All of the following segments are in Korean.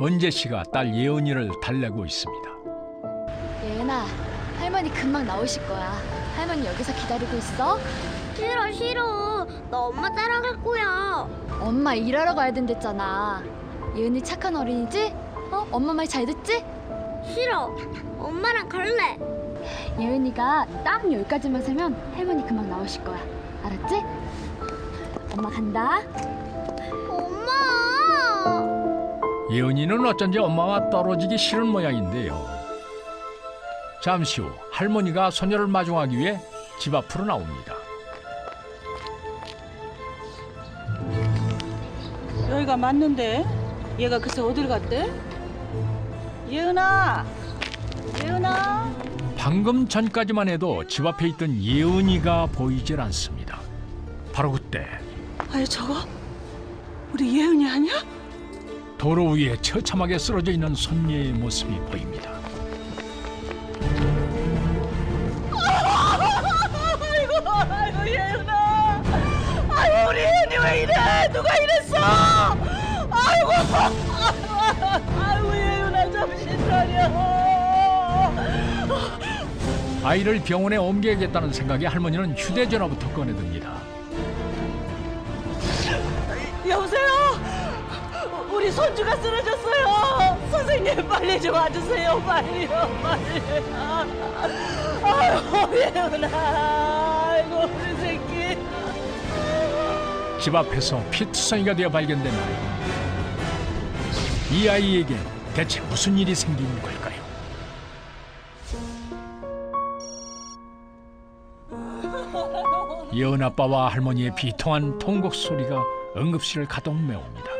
은재 씨가 딸 예은이를 달래고 있습니다. 예은아, 할머니 금방 나오실 거야. 할머니 여기서 기다리고 있어. 싫어 싫어 나 엄마 따라갈 거야 엄마 일하러 가야 된댔잖아. 예은이 착한 어린이지? 어? 엄마 말 잘 듣지? 싫어 엄마랑 갈래 예은이가 딱 여기까지만 세면 할머니 금방 나오실 거야. 알았지? 엄마 간다. 예은이는 어쩐지 엄마와 떨어지기 싫은 모양인데요. 잠시 후 할머니가 소녀를 마중하기 위해 집 앞으로 나옵니다. 여기가 맞는데 얘가 글쎄 어딜 갔대? 예은아, 예은아. 방금 전까지만 해도 집 앞에 있던 예은이가 보이질 않습니다. 바로 그때 아니 저거 우리 예은이 아니야? 도로 위에 처참하게 쓰러져 있는 손녀의 모습이 보입니다. 아이고, 아이고 예은아. 아이고 우리 예은이 왜 이래? 누가 이랬어? 아이고, 아이고 예은아 정신 차려. 아이를 병원에 옮겨야겠다는 생각에 할머니는 휴대전화부터 꺼내듭니다. 우리 손주가 쓰러졌어요. 선생님 빨리 좀 와주세요. 빨리요, 빨리. 아이고 예은아, 아이고 우리 새끼. 집 앞에서 피투성이가 되어 발견된 아이. 이 아이에게 대체 무슨 일이 생긴 걸까요? 예은 아빠와 할머니의 비통한 통곡 소리가 응급실을 가동 메웁니다.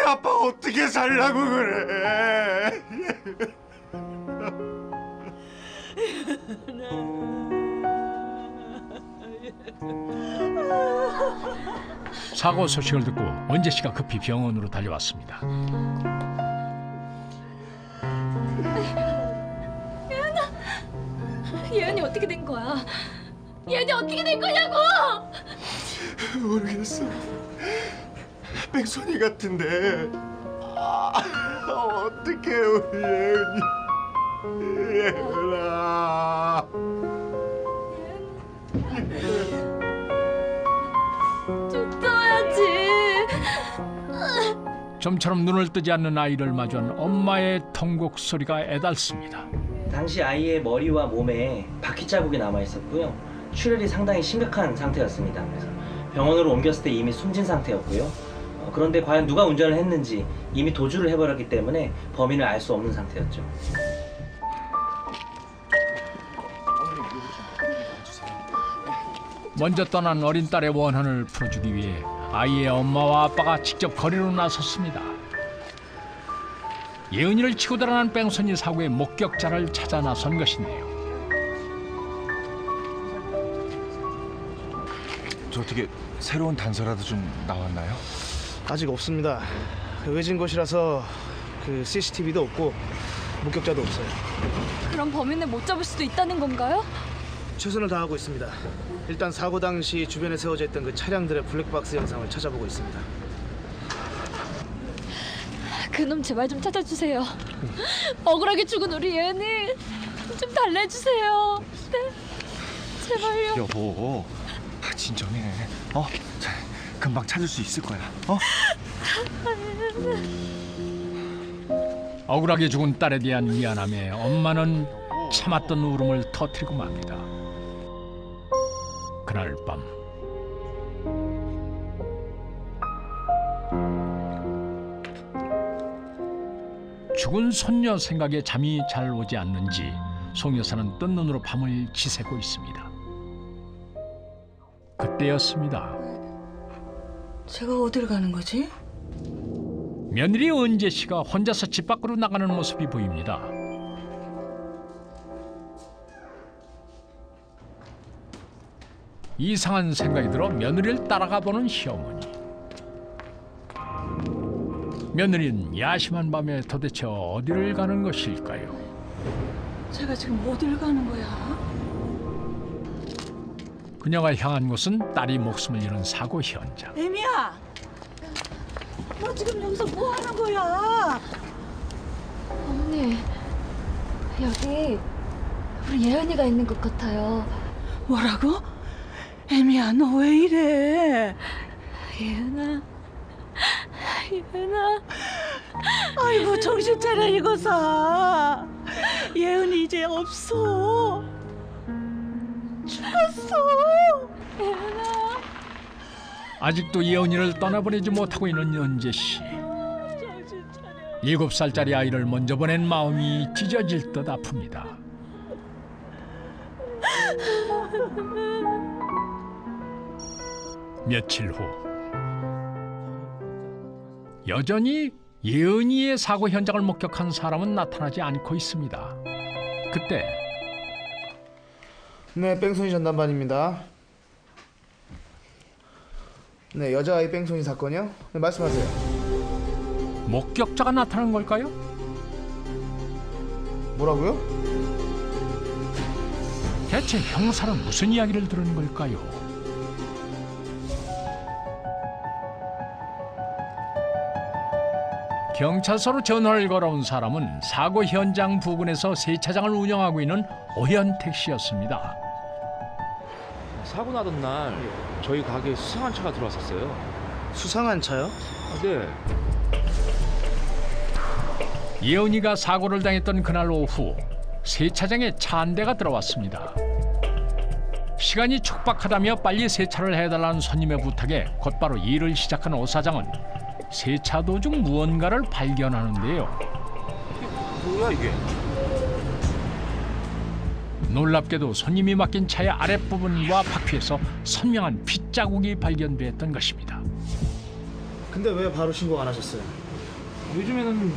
이제 아빠 어떻게 살라고 그래? 사고 소식을 듣고 원재 씨가 급히 병원으로 달려왔습니다. 예은이 어떻게 된 거야? 예은이 어떻게 된 거냐고! 모르겠어. 뺑소니 같은데. 아, 어떻게 우리 예은이? 예은아. 좀 떠야지. 좀처럼 눈을 뜨지 않는 아이를 마주한 엄마의 통곡 소리가 애달습니다. 당시 아이의 머리와 몸에 바퀴 자국이 남아 있었고요. 출혈이 상당히 심각한 상태였습니다. 그래서 병원으로 옮겼을 때 이미 숨진 상태였고요. 어, 그런데 과연 누가 운전을 했는지 이미 도주를 해버렸기 때문에 범인을 알 수 없는 상태였죠. 먼저 떠난 어린 딸의 원한을 풀어주기 위해 아이의 엄마와 아빠가 직접 거리로 나섰습니다. 예은이를 치고 달아난 뺑소니 사고의 목격자를 찾아 나선 것인데요. 저 어떻게 새로운 단서라도 좀 나왔나요? 아직 없습니다. 외진 곳이라서 그 CCTV도 없고 목격자도 없어요. 그럼 범인을 못 잡을 수도 있다는 건가요? 최선을 다하고 있습니다. 일단 사고 당시 주변에 세워져 있던 그 차량들의 블랙박스 영상을 찾아보고 있습니다. 그놈 제발 좀 찾아주세요. 억울하게 죽은 우리 예은이 좀 달래주세요. 네, 제발요. 여보, 아, 진정해. 어, 자, 금방 찾을 수 있을 거야. 어? 억울하게 죽은 딸에 대한 미안함에 엄마는 참았던 울음을 터뜨리고 맙니다. 그날 밤 죽은 손녀 생각에 잠이 잘 오지 않는지 송 여사는 뜬 눈으로 밤을 지새고 있습니다. 그때였습니다. 제가 어딜 가는 거지? 며느리 은재 씨가 혼자서 집 밖으로 나가는 모습이 보입니다. 이상한 생각이 들어 며느리를 따라가 보는 시어머니. 며느리는 야심한 밤에 도대체 어디를 가는 것일까요? 제가 지금 어딜 가는 거야? 그녀가 향한 곳은 딸이 목숨을 잃은 사고 현장. 애미야, 너 지금 여기서 뭐 하는 거야? 어머니, 여기 우리 예은이가 있는 것 같아요. 뭐라고? 애미야, 너 왜 이래? 예은아, 예은아. 아이고 정신 차려 이거사. 예은이 이제 없어. 아직도 예언이를 떠나보내지 못하고 있는 연재 씨. 일곱 살짜리 아이를 먼저 보낸 마음이 찢어질 듯 아픕니다. 며칠 후 여전히 예은이의 사고 현장을 목격한 사람은 나타나지 않고 있습니다. 그때 네, 뺑소니 전담반입니다. 네, 여자아이 뺑소니 사건이요? 네, 말씀하세요. 목격자가 나타난 걸까요? 뭐라고요? 대체 형사는 무슨 이야기를 들은 걸까요? 경찰서로 전화를 걸어온 사람은 사고 현장 부근에서 세차장을 운영하고 있는 오현택 씨였습니다. 사고 나던 날 저희 가게에 수상한 차가 들어왔었어요. 수상한 차요? 아, 네. 예은이가 사고를 당했던 그날 오후 세차장에 차 한 대가 들어왔습니다. 시간이 촉박하다며 빨리 세차를 해달라는 손님의 부탁에 곧바로 일을 시작한 오 사장은 세차 도중 무언가를 발견하는데요. 뭐야 이게? 놀랍게도 손님이 맡긴 차의 아랫부분과 바퀴에서 선명한 핏자국이 발견됐던 것입니다. 근데 왜 바로 신고 안 하셨어요? 요즘에는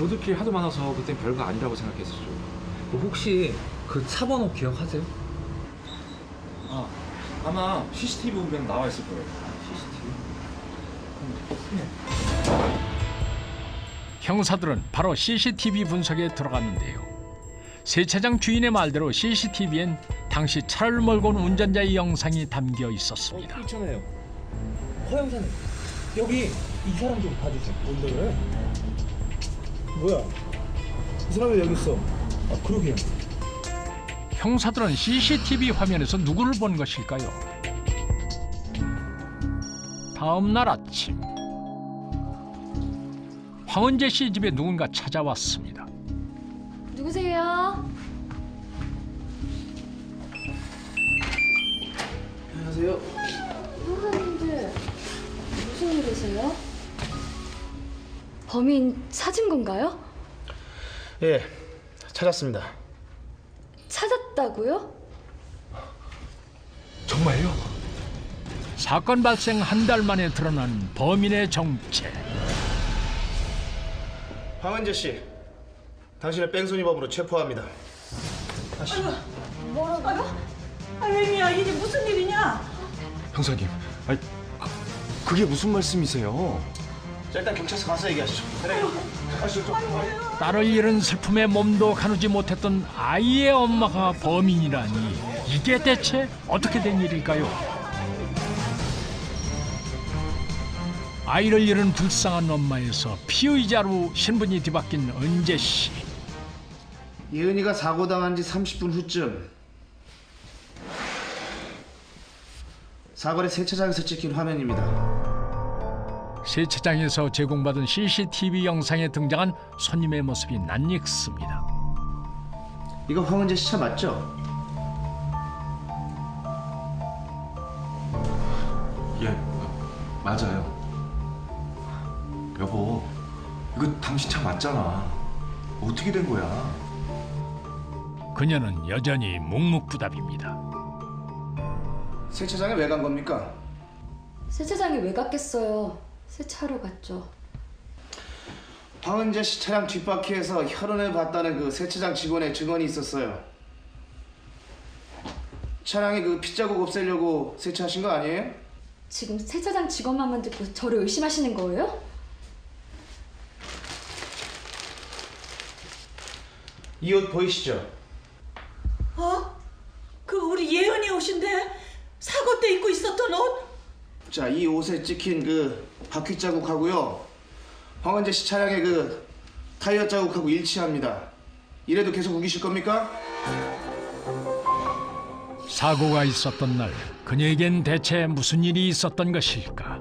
로드킬이 하도 많아서 그땐 별거 아니라고 생각했었죠. 뭐 혹시 그 차 번호 기억하세요? 아 아마 CCTV 보면 나와 있을 거예요. CCTV? 형사들은 바로 CCTV 분석에 들어갔는데요. 세차장 주인의 말대로 CCTV엔 당시 차를 몰고 온 운전자의 영상이 담겨 있었습니다. 있잖아요. 허 형사님 여기 이 사람 좀 봐주세요. 뭔데 왜? 뭐야? 이 사람이 왜 여기 있어? 아 그러게요. 형사들은 CCTV 화면에서 누구를 본 것일까요? 다음 날 아침 황은재 씨 집에 누군가 찾아왔습니다. 누구세요? 안녕하세요. 형사님들 무슨 일이세요? 범인 찾은 건가요? 예, 찾았습니다. 찾았다고요? 정말요? 사건 발생 한 달 만에 드러난 범인의 정체. 황은재 씨, 당신을 뺑소니범으로 체포합니다. 아, 애미야 이게 무슨 일이냐? 형사님, 아니 그, 그게 무슨 말씀이세요? 자, 일단 경찰서 가서 얘기하시죠. 그래. 가시죠. 딸을 잃은 슬픔에 몸도 가누지 못했던 아이의 엄마가 범인이라니 이게 대체 어떻게 된 일일까요? 아이를 잃은 불쌍한 엄마에서 피의자로 신분이 뒤바뀐 은재 씨. 예은이가 사고 당한 지 30분 후쯤 사거리 세차장에서 찍힌 화면입니다. 세차장에서 제공받은 CCTV 영상에 등장한 손님의 모습이 낯익습니다. 이거 황은재 씨차 맞죠? 예, 맞아요. 여보, 이거 당신 차 맞잖아. 어떻게 된 거야? 그녀는 여전히 묵묵부답입니다. 세차장에 왜 간 겁니까? 세차장에 왜 갔겠어요? 세차하러 갔죠. 황은재 씨 차량 뒷바퀴에서 혈흔을 봤다는 그 세차장 직원의 증언이 있었어요. 차량에 그 핏자국 없애려고 세차하신 거 아니에요? 지금 세차장 직원만 듣고 저를 의심하시는 거예요? 이 옷 보이시죠? 어? 그 우리 예은이 옷인데 사고 때 입고 있었던 옷? 자, 이 옷에 찍힌 그 바퀴 자국하고요. 황은재 씨 차량의 그 타이어 자국하고 일치합니다. 이래도 계속 우기실 겁니까? 사고가 있었던 날 그녀에겐 대체 무슨 일이 있었던 것일까?